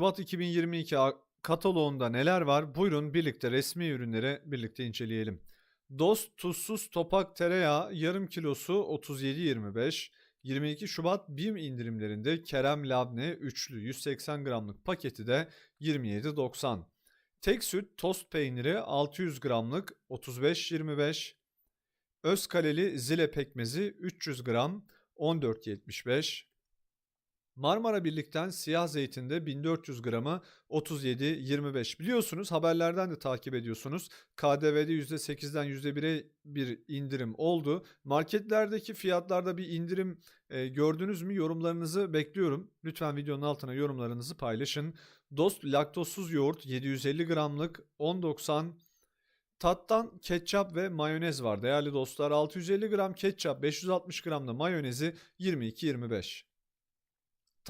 Şubat 2022 a- kataloğunda neler var? Buyurun birlikte resmi ürünleri birlikte inceleyelim. Dost tuzsuz topak tereyağı yarım kilosu 37.25. 22 Şubat BİM indirimlerinde Kerem Labne üçlü 180 gramlık paketi de 27.90. Tek süt tost peyniri 600 gramlık 35.25. Özkaleli zile pekmezi 300 gram 14.75. Marmara Birlik'ten siyah zeytinde 1400 gramı 37.25. Biliyorsunuz haberlerden de takip ediyorsunuz. KDV'de %8'den %1'e bir indirim oldu. Marketlerdeki fiyatlarda bir indirim e, gördünüz mü? Yorumlarınızı bekliyorum. Lütfen videonun altına yorumlarınızı paylaşın. Dost laktozsuz yoğurt 750 gramlık 10.90 Tattan ketçap ve mayonez var değerli dostlar. 650 gram ketçap, 560 gram da mayonezi 22.25.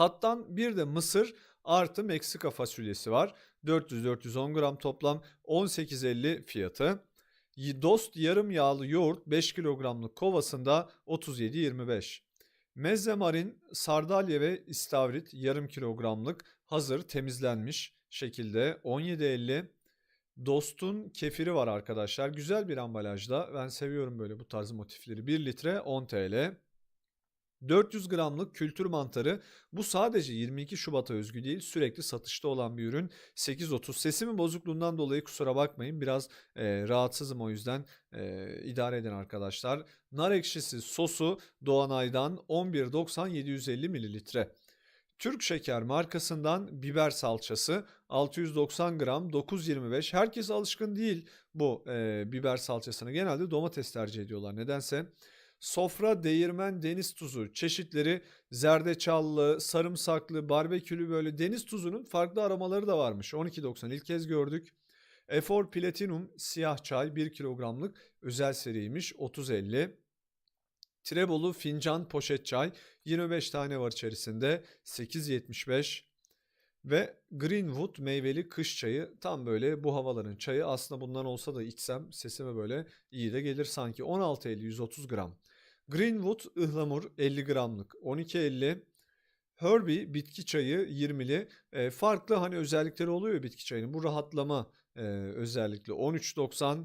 Tattan bir de mısır artı Meksika fasulyesi var. 400-410 gram toplam 18.50 fiyatı. Dost yarım yağlı yoğurt 5 kilogramlık kovasında 37.25. Mezze marin, sardalya ve istavrit yarım kilogramlık hazır temizlenmiş şekilde 17.50. Dost'un kefiri var arkadaşlar. Güzel bir ambalajda. Ben seviyorum böyle bu tarz motifleri. 1 litre 10 TL. 400 gramlık kültür mantarı. Bu sadece 22 Şubat'a özgü değil. Sürekli satışta olan bir ürün. 8.30. Sesimin bozukluğundan dolayı kusura bakmayın. Biraz e, rahatsızım o yüzden e, idare edin arkadaşlar. Nar ekşisi sosu Doğanay'dan 11.90 750 mililitre. Türk Şeker markasından biber salçası 690 gram 9.25. Herkes alışkın değil bu e, biber salçasını. Genelde domates tercih ediyorlar nedense. Sofra, değirmen, deniz tuzu çeşitleri zerdeçallı, sarımsaklı, barbekülü böyle deniz tuzunun farklı aromaları da varmış. 12.90 ilk kez gördük. Efor Platinum siyah çay 1 kilogramlık özel seriymiş 30.50. Trebolu fincan poşet çay 25 tane var içerisinde 8.75 ve Greenwood meyveli kış çayı tam böyle bu havaların çayı aslında bundan olsa da içsem sesime böyle iyi de gelir sanki 16.50 130 gram. Greenwood ıhlamur 50 gramlık 12.50 Herbie bitki çayı 20'li E, farklı hani özellikleri oluyor bitki çayının. Bu rahatlama e, özellikle. 13.90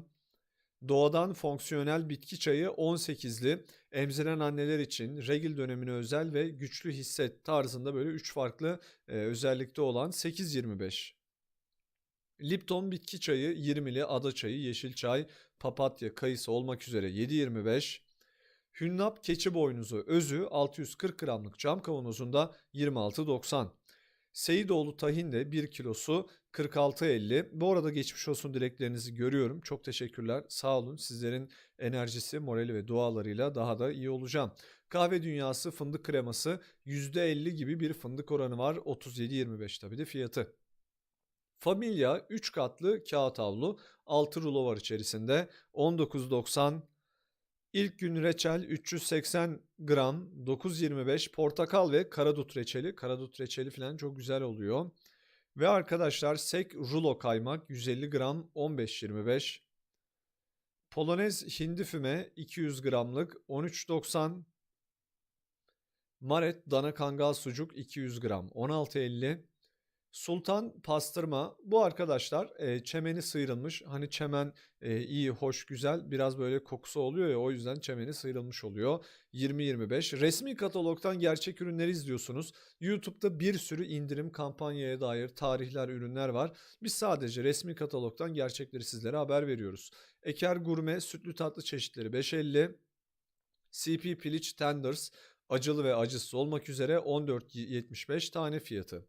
Doğadan fonksiyonel bitki çayı 18'li emziren anneler için regil dönemine özel ve güçlü hisset tarzında böyle 3 farklı e, özellikte olan 8.25. Lipton bitki çayı 20'li ada çayı, yeşil çay, papatya, kayısı olmak üzere 7.25. Hünnap keçi boynuzu özü 640 gramlık cam kavanozunda 26.90. Seyidoğlu tahin de 1 kilosu 46.50. Bu arada geçmiş olsun dileklerinizi görüyorum. Çok teşekkürler. Sağ olun. Sizlerin enerjisi, morali ve dualarıyla daha da iyi olacağım. Kahve dünyası fındık kreması %50 gibi bir fındık oranı var. 37.25 tabii de fiyatı. Familya 3 katlı kağıt havlu 6 rulo var içerisinde 19.90 İlk gün reçel 380 gram 9.25 portakal ve karadut reçeli. Karadut reçeli falan çok güzel oluyor. Ve arkadaşlar sek rulo kaymak 150 gram 15.25. Polonez hindi füme 200 gramlık 13.90. Maret dana kangal sucuk 200 gram 16.50. Sultan pastırma bu arkadaşlar e, çemeni sıyrılmış. Hani çemen e, iyi, hoş, güzel biraz böyle kokusu oluyor ya o yüzden çemeni sıyrılmış oluyor. 20-25 resmi katalogdan gerçek ürünleri izliyorsunuz. YouTube'da bir sürü indirim kampanyaya dair tarihler, ürünler var. Biz sadece resmi katalogdan gerçekleri sizlere haber veriyoruz. Eker Gurme sütlü tatlı çeşitleri 5.50. CP Piliç Tenders acılı ve acısız olmak üzere 14.75 tane fiyatı.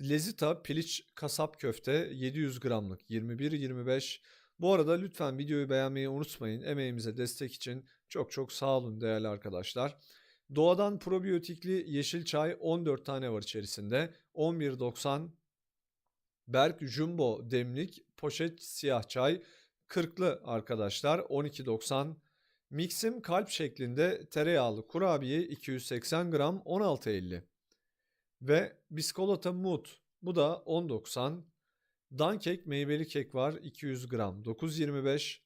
Lezita piliç kasap köfte 700 gramlık 21-25. Bu arada lütfen videoyu beğenmeyi unutmayın. Emeğimize destek için çok çok sağ olun değerli arkadaşlar. Doğadan probiyotikli yeşil çay 14 tane var içerisinde. 11.90 Berk Jumbo demlik poşet siyah çay 40'lı arkadaşlar 12.90 Mixim kalp şeklinde tereyağlı kurabiye 280 gram 16.50 ve biskolata mut bu da 10.90. Dankek meyveli kek var 200 gram 9.25.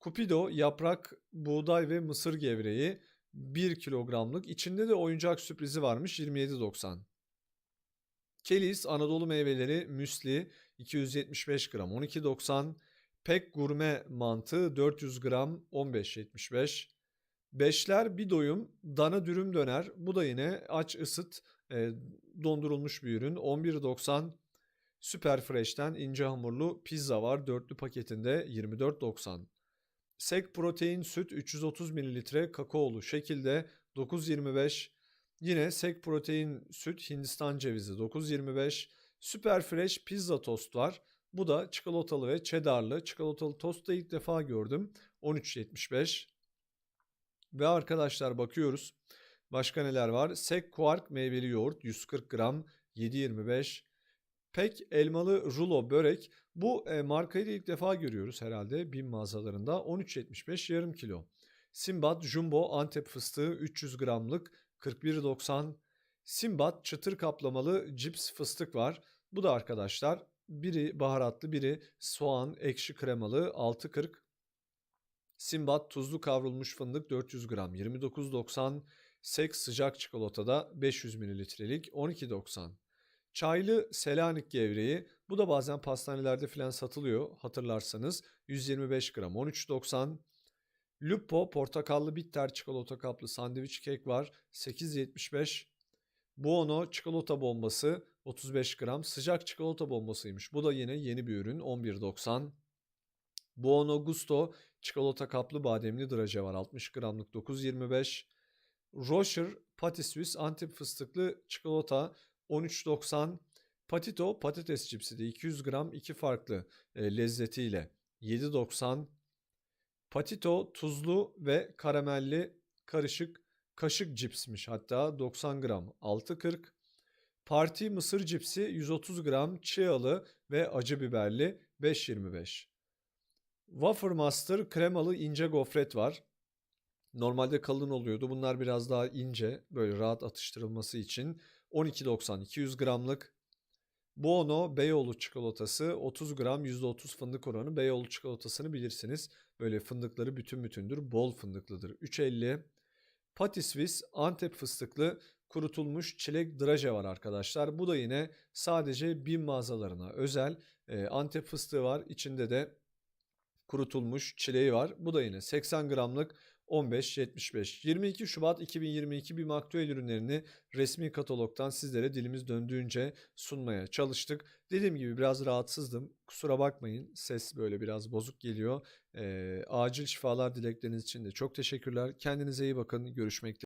Kupido yaprak, buğday ve mısır gevreği 1 kilogramlık. İçinde de oyuncak sürprizi varmış 27.90. Kelis Anadolu meyveleri müsli 275 gram 12.90. Pek gurme mantı 400 gram 15.75. Beşler bir doyum dana dürüm döner. Bu da yine aç ısıt e, dondurulmuş bir ürün 11.90. Super Fresh'ten ince hamurlu pizza var dörtlü paketinde 24.90. Sek protein süt 330 ml kakaolu şekilde 9.25. Yine Sek protein süt Hindistan cevizi 9.25. Super Fresh pizza tost var. Bu da çikolatalı ve cheddarlı. Çikolatalı tost da ilk defa gördüm. 13.75. Ve arkadaşlar bakıyoruz. Başka neler var? Sek Quark meyveli yoğurt 140 gram 7.25. Pek elmalı rulo börek. Bu e, markayı da ilk defa görüyoruz herhalde BİM mağazalarında. 13.75 yarım kilo. Simbat Jumbo Antep fıstığı 300 gramlık 41.90. Simbat çıtır kaplamalı cips fıstık var. Bu da arkadaşlar biri baharatlı biri soğan ekşi kremalı 6.40. Simbat tuzlu kavrulmuş fındık 400 gram 29.90. Sek sıcak çikolatada 500 mililitrelik 12.90. Çaylı Selanik gevreği bu da bazen pastanelerde filan satılıyor hatırlarsanız 125 gram 13.90. Lupo portakallı bitter çikolata kaplı sandviç kek var 8.75. Buono çikolata bombası 35 gram sıcak çikolata bombasıymış. Bu da yine yeni bir ürün 11.90. Buono Gusto çikolata kaplı bademli draje var 60 gramlık 9.25. Rocher Pati Swiss Antep fıstıklı çikolata 13.90. Patito patates cipsi de 200 gram iki farklı e, lezzetiyle 7.90. Patito tuzlu ve karamelli karışık kaşık cipsmiş hatta 90 gram 6.40. Parti mısır cipsi 130 gram çiğalı ve acı biberli 5.25. Wafer Master kremalı ince gofret var. Normalde kalın oluyordu. Bunlar biraz daha ince böyle rahat atıştırılması için 12.90 200 gramlık. Buono Beyoğlu çikolatası 30 gram %30 fındık oranı. Beyoğlu çikolatasını bilirsiniz. Böyle fındıkları bütün bütündür. Bol fındıklıdır. 3.50. Pati Swiss Antep fıstıklı kurutulmuş çilek draje var arkadaşlar. Bu da yine sadece BİM mağazalarına özel e, Antep fıstığı var. İçinde de kurutulmuş çileği var. Bu da yine 80 gramlık 15.75. 22 Şubat 2022 BİM aktüel ürünlerini resmi katalogdan sizlere dilimiz döndüğünce sunmaya çalıştık. Dediğim gibi biraz rahatsızdım. Kusura bakmayın. Ses böyle biraz bozuk geliyor. Ee, acil şifalar dilekleriniz için de çok teşekkürler. Kendinize iyi bakın. Görüşmek.